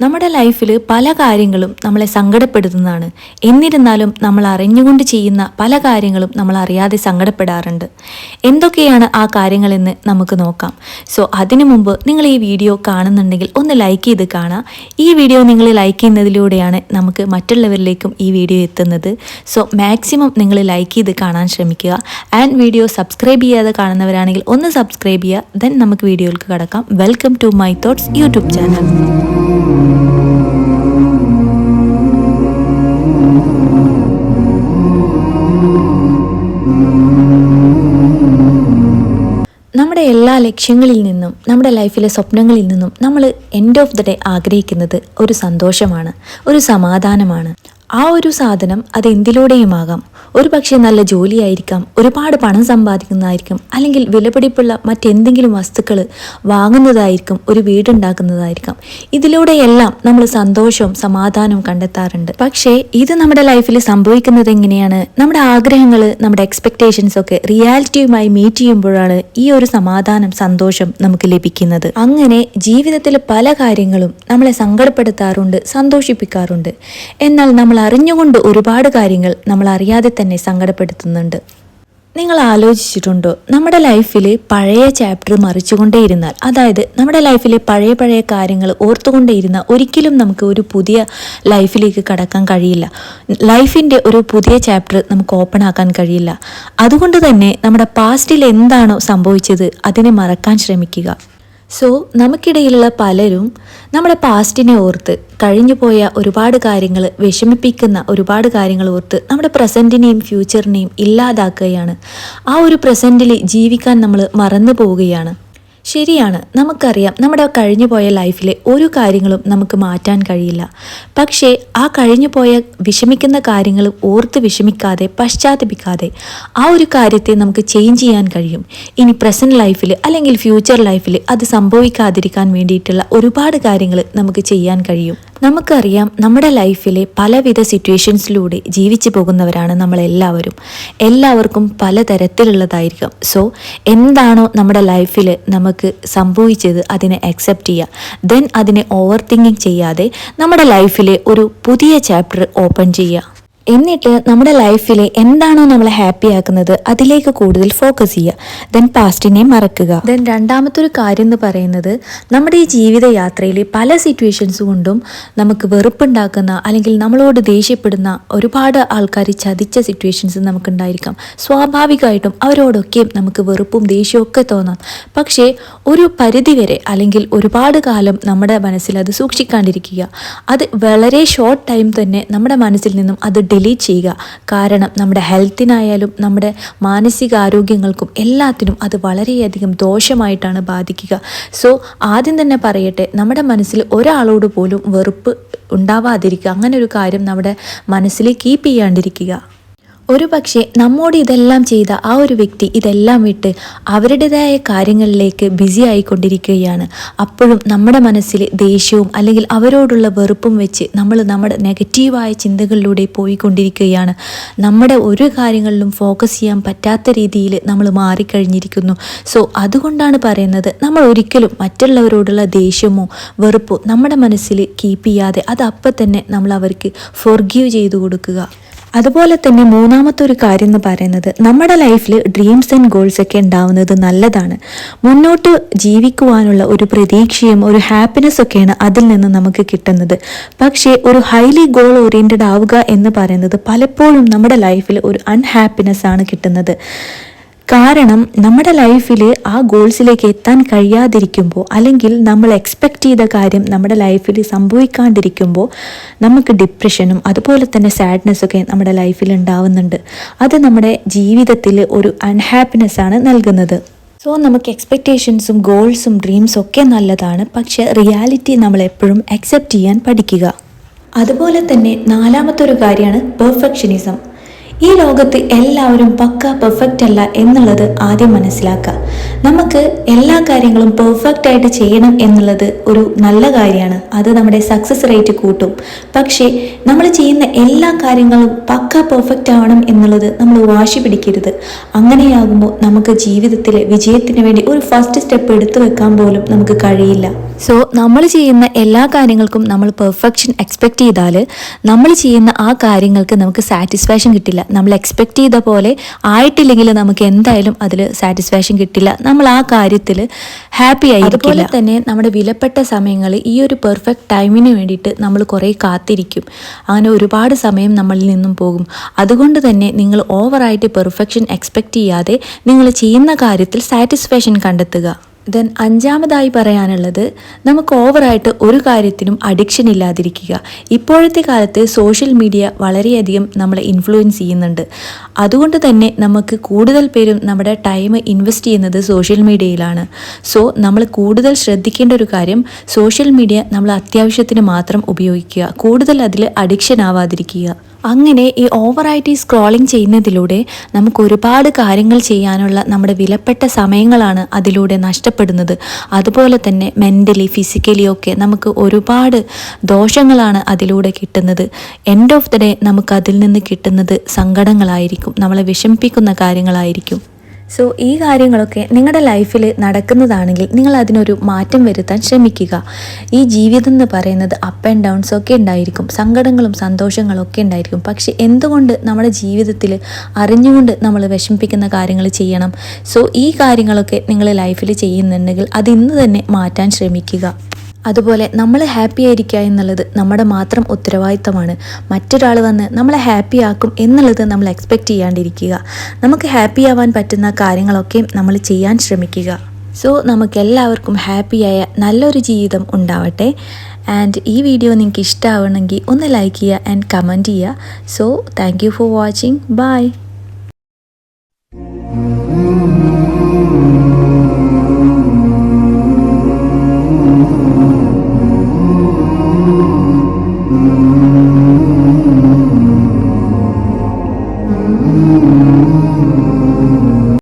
നമ്മുടെ ലൈഫിൽ പല കാര്യങ്ങളും നമ്മളെ സങ്കടപ്പെടുത്തുന്നതാണ്. എന്നിരുന്നാലും നമ്മൾ അറിഞ്ഞുകൊണ്ട് ചെയ്യുന്ന പല കാര്യങ്ങളും നമ്മൾ അറിയാതെ സങ്കടപ്പെടാറുണ്ട്. എന്തൊക്കെയാണ് ആ കാര്യങ്ങളെന്ന് നമുക്ക് നോക്കാം. സോ അതിനു മുമ്പ് നിങ്ങൾ ഈ വീഡിയോ കാണുന്നുണ്ടെങ്കിൽ ഒന്ന് ലൈക്ക് ചെയ്ത് കാണാം. ഈ വീഡിയോ നിങ്ങൾ ലൈക്ക് ചെയ്യുന്നതിലൂടെയാണ് നമുക്ക് മറ്റുള്ളവരിലേക്കും ഈ വീഡിയോ എത്തുന്നത്. സോ മാക്സിമം നിങ്ങൾ ലൈക്ക് ചെയ്ത് കാണാൻ ശ്രമിക്കുക. ആൻഡ് വീഡിയോ സബ്സ്ക്രൈബ് ചെയ്യാതെ കാണുന്നവരാണെങ്കിൽ ഒന്ന് സബ്സ്ക്രൈബ് ചെയ്യുക. ദെൻ നമുക്ക് വീഡിയോയിലേക്ക് കടക്കാം. Welcome to my thoughts YouTube channel. നമ്മുടെ എല്ലാ ലക്ഷ്യങ്ങളിൽ നിന്നും നമ്മുടെ ലൈഫിലെ സ്വപ്നങ്ങളിൽ നിന്നും നമ്മൾ എൻഡ് ഓഫ് ദ ഡേ ആഗ്രഹിക്കുന്നത് ഒരു സന്തോഷമാണ് ഒരു സമാധാനമാണ്. ആ ഒരു സാധനം അത് എന്തിലൂടെയുമാകാം? ഒരു പക്ഷേ നല്ല ജോലിയായിരിക്കാം ഒരുപാട് പണം സമ്പാദിക്കുന്നതായിരിക്കും അല്ലെങ്കിൽ വിലപിടിപ്പുള്ള മറ്റെന്തെങ്കിലും വസ്തുക്കൾ വാങ്ങുന്നതായിരിക്കും ഒരു വീടുണ്ടാക്കുന്നതായിരിക്കാം. ഇതിലൂടെയെല്ലാം നമ്മൾ സന്തോഷവും സമാധാനവും കണ്ടെത്താറുണ്ട്. പക്ഷേ ഇത് നമ്മുടെ ലൈഫിൽ സംഭവിക്കുന്നത് എങ്ങനെയാണ്? നമ്മുടെ ആഗ്രഹങ്ങൾ നമ്മുടെ എക്സ്പെക്ടേഷൻസ് ഒക്കെ റിയാലിറ്റിയുമായി മീറ്റ് ചെയ്യുമ്പോഴാണ് ഈ ഒരു സമാധാനം സന്തോഷം നമുക്ക് ലഭിക്കുന്നത്. അങ്ങനെ ജീവിതത്തിൽ പല കാര്യങ്ങളും നമ്മളെ സങ്കടപ്പെടുത്താറുണ്ട് സന്തോഷിപ്പിക്കാറുണ്ട്. എന്നാൽ നമ്മൾ അറിഞ്ഞുകൊണ്ട് ഒരുപാട് കാര്യങ്ങൾ നമ്മൾ അറിയാതെ സങ്കടപ്പെടുത്തുന്നുണ്ട്. നിങ്ങൾ ആലോചിച്ചിട്ടുണ്ടോ നമ്മുടെ ലൈഫിലെ പഴയ ചാപ്റ്റർ മറിച്ചുകൊണ്ടേയിരുന്നാൽ അതായത് നമ്മുടെ ലൈഫിലെ പഴയ പഴയ കാര്യങ്ങൾ ഓർത്തുകൊണ്ടേയിരുന്ന ഒരിക്കലും നമുക്ക് ഒരു പുതിയ ലൈഫിലേക്ക് കടക്കാൻ കഴിയില്ല. ലൈഫിന്റെ ഒരു പുതിയ ചാപ്റ്റർ നമുക്ക് ഓപ്പൺ ആക്കാൻ കഴിയില്ല. അതുകൊണ്ട് തന്നെ നമ്മുടെ പാസ്റ്റിൽ എന്താണോ സംഭവിച്ചത് അതിനെ മറക്കാൻ ശ്രമിക്കുക. സോ നമുക്കിടയിലുള്ള പലരും നമ്മുടെ പാസ്റ്റിനെ ഓർത്ത് കഴിഞ്ഞു പോയ ഒരുപാട് കാര്യങ്ങൾ വിഷമിപ്പിക്കുന്ന ഒരുപാട് കാര്യങ്ങൾ ഓർത്ത് നമ്മുടെ പ്രസന്റിനെയും ഫ്യൂച്ചറിനെയും ഇല്ലാതാക്കുകയാണ്. ആ ഒരു പ്രസന്റിൽ ജീവിക്കാൻ നമ്മൾ മറന്നു പോവുകയാണ്. ശരിയാണ്. നമുക്കറിയാം നമ്മുടെ കഴിഞ്ഞു പോയ ലൈഫിലെ ഒരു കാര്യങ്ങളും നമുക്ക് മാറ്റാൻ കഴിയില്ല. പക്ഷേ ആ കഴിഞ്ഞു പോയ വിഷമിക്കുന്ന കാര്യങ്ങൾ ഓർത്ത് വിഷമിക്കാതെ പശ്ചാത്തപിക്കാതെ ആ ഒരു കാര്യത്തെ നമുക്ക് ചേഞ്ച് ചെയ്യാൻ കഴിയും. ഇനി പ്രസന്റ് ലൈഫിൽ അല്ലെങ്കിൽ ഫ്യൂച്ചർ ലൈഫിൽ അത് സംഭവിക്കാതിരിക്കാൻ വേണ്ടിയിട്ടുള്ള ഒരുപാട് കാര്യങ്ങൾ നമുക്ക് ചെയ്യാൻ കഴിയും. നമുക്കറിയാം നമ്മുടെ ലൈഫിലെ പലവിധ സിറ്റുവേഷൻസിലൂടെ ജീവിച്ചു പോകുന്നവരാണ് നമ്മളെല്ലാവരും. എല്ലാവർക്കും പലതരത്തിലുള്ളതായിരിക്കും സോ എന്താണോ നമ്മുടെ ലൈഫിൽ നമുക്ക് സംഭവിച്ചത് അതിനെ അക്സെപ്റ്റ് ചെയ്യുക ദെൻ അതിനെ ഓവർ തിങ്കിങ് ചെയ്യാതെ നമ്മുടെ ലൈഫിലെ ഒരു പുതിയ ചാപ്റ്റർ ഓപ്പൺ ചെയ്യുക എന്നിട്ട് നമ്മുടെ ലൈഫിൽ എന്താണോ നമ്മളെ ഹാപ്പി ആക്കുന്നത് അതിലേക്ക് കൂടുതൽ ഫോക്കസ് ചെയ്യുക. ദെൻ പാസ്റ്റിനെ മറക്കുക. ദെൻ രണ്ടാമത്തെ ഒരു കാര്യം എന്ന് പറയുന്നത് നമ്മുടെ ഈ ജീവിതയാത്രയിൽ പല സിറ്റുവേഷൻസ് കൊണ്ടും നമുക്ക് വെറുപ്പുണ്ടാക്കുന്ന അല്ലെങ്കിൽ നമ്മളോട് ദേഷ്യപ്പെടുന്ന ഒരുപാട് ആൾക്കാർ ചതിച്ച സിറ്റുവേഷൻസ് നമുക്കുണ്ടായിരിക്കാം. സ്വാഭാവികമായിട്ടും അവരോടൊക്കെയും നമുക്ക് വെറുപ്പും ദേഷ്യവും ഒക്കെ തോന്നാം. പക്ഷേ ഒരു പരിധിവരെ അല്ലെങ്കിൽ ഒരുപാട് കാലം നമ്മുടെ മനസ്സിൽ അത് സൂക്ഷിക്കാണ്ടിരിക്കുക. അത് വളരെ ഷോർട്ട് ടൈം തന്നെ നമ്മുടെ മനസ്സിൽ നിന്നും അത് ഡിലീറ്റ് ചെയ്യുക. കാരണം നമ്മുടെ ഹെൽത്തിനായാലും നമ്മുടെ മാനസികാരോഗ്യങ്ങൾക്കും എല്ലാത്തിനും അത് വളരെയധികം ദോഷമായിട്ടാണ് ബാധിക്കുക. സോ ആദ്യം തന്നെ പറയട്ടെ നമ്മുടെ മനസ്സിൽ ഒരാളോട് പോലും വെറുപ്പ് ഉണ്ടാവാതിരിക്കുക. അങ്ങനെ ഒരു കാര്യം നമ്മുടെ മനസ്സിൽ കീപ്പ് ചെയ്യാണ്ടിരിക്കുക. ഒരു പക്ഷേ നമ്മോട് ഇതെല്ലാം ചെയ്ത ആ ഒരു വ്യക്തി ഇതെല്ലാം വിട്ട് അവരുടേതായ കാര്യങ്ങളിലേക്ക് ബിസി ആയിക്കൊണ്ടിരിക്കുകയാണ്. അപ്പോഴും നമ്മുടെ മനസ്സിൽ ദേഷ്യവും അല്ലെങ്കിൽ അവരോടുള്ള വെറുപ്പും വെച്ച് നമ്മൾ നമ്മുടെ നെഗറ്റീവായ ചിന്തകളിലൂടെ പോയിക്കൊണ്ടിരിക്കുകയാണ്. നമ്മുടെ ഒരു കാര്യങ്ങളിലും ഫോക്കസ് ചെയ്യാൻ പറ്റാത്ത രീതിയിൽ നമ്മൾ മാറിക്കഴിഞ്ഞിരിക്കുന്നു. സോ അതുകൊണ്ടാണ് പറയുന്നത് നമ്മൾ ഒരിക്കലും മറ്റുള്ളവരോടുള്ള ദേഷ്യമോ വെറുപ്പോ നമ്മുടെ മനസ്സിൽ കീപ്പ് ചെയ്യാതെ അത് അപ്പം തന്നെ നമ്മൾ അവർക്ക് ഫോർഗീവ് ചെയ്തു കൊടുക്കുക. അതുപോലെ തന്നെ മൂന്നാമത്തെ ഒരു കാര്യം എന്ന് പറയുന്നത് നമ്മുടെ ലൈഫിൽ ഡ്രീംസ് ആൻഡ് ഗോൾസ് ഒക്കെ ഉണ്ടാവുന്നത് നല്ലതാണ്. മുന്നോട്ട് ജീവിക്കുവാനുള്ള ഒരു പ്രതീക്ഷയും ഒരു ഹാപ്പിനെസ് ഒക്കെയാണ് അതിൽ നിന്ന് നമുക്ക് കിട്ടുന്നത്. പക്ഷേ ഒരു ഹൈലി ഗോൾ ഓറിയന്റഡ് ആവുക എന്ന് പറയുന്നത് പലപ്പോഴും നമ്മുടെ ലൈഫിൽ ഒരു അൺഹാപ്പിനെസ് ആണ് കിട്ടുന്നത്. കാരണം നമ്മുടെ ലൈഫിൽ ആ ഗോൾസിലേക്ക് എത്താൻ കഴിയാതിരിക്കുമ്പോൾ അല്ലെങ്കിൽ നമ്മൾ എക്സ്പെക്റ്റ് ചെയ്ത കാര്യം നമ്മുടെ ലൈഫിൽ സംഭവിക്കാണ്ടിരിക്കുമ്പോൾ നമുക്ക് ഡിപ്രഷനും അതുപോലെ തന്നെ സാഡ്നെസ്സൊക്കെ നമ്മുടെ ലൈഫിൽ ഉണ്ടാവുന്നുണ്ട്. അത് നമ്മുടെ ജീവിതത്തിൽ ഒരു അൺഹാപ്പിനെസ് ആണ് നൽകുന്നത്. സോ നമുക്ക് എക്സ്പെക്റ്റേഷൻസും ഗോൾസും ഡ്രീംസും ഒക്കെ നല്ലതാണ്. പക്ഷെ റിയാലിറ്റി നമ്മൾ എപ്പോഴും അക്സെപ്റ്റ് ചെയ്യാൻ പഠിക്കുക. അതുപോലെ തന്നെ നാലാമത്തെ ഒരു കാര്യമാണ് പെർഫെക്ഷനിസം ഈ ലോകത്ത് എല്ലാവരും പക്ക പെർഫെക്റ്റ് അല്ല എന്നുള്ളത് ആദ്യം മനസ്സിലാക്കുക. നമുക്ക് എല്ലാ കാര്യങ്ങളും പെർഫെക്റ്റ് ആയിട്ട് ചെയ്യണം എന്നുള്ളത് ഒരു നല്ല കാര്യമാണ്. അത് നമ്മുടെ സക്സസ് റേറ്റ് കൂട്ടും. പക്ഷേ നമ്മൾ ചെയ്യുന്ന എല്ലാ കാര്യങ്ങളും പക്ക പെർഫെക്റ്റ് ആവണം എന്നുള്ളത് നമ്മൾ വാശി പിടിക്കരുത്. അങ്ങനെയാകുമ്പോൾ നമുക്ക് ജീവിതത്തിലെ വിജയത്തിന് വേണ്ടി ഒരു ഫസ്റ്റ് സ്റ്റെപ്പ് എടുത്തു വെക്കാൻ പോലും നമുക്ക് കഴിയില്ല. സോ നമ്മൾ ചെയ്യുന്ന എല്ലാ കാര്യങ്ങൾക്കും നമ്മൾ പെർഫെക്ഷൻ എക്സ്പെക്റ്റ് ചെയ്താൽ നമ്മൾ ചെയ്യുന്ന ആ കാര്യങ്ങൾക്ക് നമുക്ക് സാറ്റിസ്ഫാക്ഷൻ കിട്ടില്ല. നമ്മൾ എക്സ്പെക്റ്റ് ചെയ്ത പോലെ ആയിട്ടില്ലെങ്കിൽ നമുക്ക് എന്തായാലും അതിൽ സാറ്റിസ്ഫാക്ഷൻ കിട്ടില്ല. നമ്മൾ ആ കാര്യത്തിൽ ഹാപ്പി ആയി അതുപോലെ തന്നെ നമ്മുടെ വിലപ്പെട്ട സമയങ്ങളിൽ ഈ ഒരു പെർഫെക്റ്റ് ടൈമിന് വേണ്ടിയിട്ട് നമ്മൾ കുറേ കാത്തിരിക്കും. അങ്ങനെ ഒരുപാട് സമയം നമ്മളിൽ നിന്നും പോകും. അതുകൊണ്ട് തന്നെ നിങ്ങൾ ഓവറായിട്ട് പെർഫെക്ഷൻ എക്സ്പെക്റ്റ് ചെയ്യാതെ നിങ്ങൾ ചെയ്യുന്ന കാര്യത്തിൽ സാറ്റിസ്ഫാക്ഷൻ കണ്ടെത്തുക. ദെൻ അഞ്ചാമതായി പറയാനുള്ളത് നമുക്ക് ഓവറായിട്ട് ഒരു കാര്യത്തിനും അഡിക്ഷൻ ഇല്ലാതിരിക്കുക. ഇപ്പോഴത്തെ കാലത്ത് സോഷ്യൽ മീഡിയ വളരെയധികം നമ്മളെ ഇൻഫ്ലുവൻസ് ചെയ്യുന്നുണ്ട്. അതുകൊണ്ട് തന്നെ നമുക്ക് കൂടുതൽ പേരും നമ്മുടെ ടൈം ഇൻവെസ്റ്റ് ചെയ്യുന്നത് സോഷ്യൽ മീഡിയയിലാണ്. സോ നമ്മൾ കൂടുതൽ ശ്രദ്ധിക്കേണ്ട ഒരു കാര്യം സോഷ്യൽ മീഡിയ നമ്മൾ അത്യാവശ്യത്തിന് മാത്രം ഉപയോഗിക്കുക. കൂടുതൽ അതിൽ അഡിക്ഷൻ ആവാതിരിക്കുക. അങ്ങനെ ഈ ഓവറായിട്ട് ഈ സ്ക്രോളിംഗ് ചെയ്യുന്നതിലൂടെ നമുക്ക് ഒരുപാട് കാര്യങ്ങൾ ചെയ്യാനുള്ള നമ്മുടെ വിലപ്പെട്ട സമയങ്ങളാണ് അതിലൂടെ നഷ്ടപ്പെടുന്നത്. അതുപോലെ തന്നെ മെന്റലി ഫിസിക്കലി ഒക്കെ നമുക്ക് ഒരുപാട് ദോഷങ്ങളാണ് അതിലൂടെ കിട്ടുന്നത്. എൻഡ് ഓഫ് ദ ഡേ നമുക്ക് അതിൽ നിന്ന് കിട്ടുന്നത് സങ്കടങ്ങളായിരിക്കും. നമ്മളെ വിഷമിപ്പിക്കുന്ന കാര്യങ്ങളായിരിക്കും. സോ ഈ കാര്യങ്ങളൊക്കെ നിങ്ങളുടെ ലൈഫിൽ നടക്കുന്നതാണെങ്കിൽ നിങ്ങൾ അതിനൊരു മാറ്റം വരുത്താൻ ശ്രമിക്കുക. ഈ ജീവിതം എന്ന് പറയുന്നത് അപ്പ് ആൻഡ് ഡൗൺസ് ഒക്കെ ഉണ്ടായിരിക്കും. സങ്കടങ്ങളും സന്തോഷങ്ങളും ഒക്കെ ഉണ്ടായിരിക്കും. പക്ഷെ എന്തുകൊണ്ട് നമ്മുടെ ജീവിതത്തിൽ അറിഞ്ഞുകൊണ്ട് നമ്മൾ വിഷമിപ്പിക്കുന്ന കാര്യങ്ങൾ ചെയ്യണം? സോ ഈ കാര്യങ്ങളൊക്കെ നിങ്ങൾ ലൈഫിൽ ചെയ്യുന്നുണ്ടെങ്കിൽ അത് ഇന്ന് തന്നെ മാറ്റാൻ ശ്രമിക്കുക. അതുപോലെ നമ്മൾ ഹാപ്പി ആയിരിക്കുക എന്നുള്ളത് നമ്മുടെ മാത്രം ഉത്തരവാദിത്തമാണ്. മറ്റൊരാൾ വന്ന് നമ്മളെ ഹാപ്പി ആക്കും എന്നുള്ളത് നമ്മൾ എക്സ്പെക്റ്റ് ചെയ്യാണ്ടിരിക്കുക. നമുക്ക് ഹാപ്പി ആവാൻ പറ്റുന്ന കാര്യങ്ങളൊക്കെ നമ്മൾ ചെയ്യാൻ ശ്രമിക്കുക. സോ നമുക്കെല്ലാവർക്കും ഹാപ്പിയായ നല്ലൊരു ജീവിതം ഉണ്ടാവട്ടെ. ആൻഡ് ഈ വീഡിയോ നിങ്ങൾക്ക് ഇഷ്ടമാവണമെങ്കിൽ ഒന്ന് ലൈക്ക് ചെയ്യുക ആൻഡ് കമന്റ് ചെയ്യുക. So thank for watching bye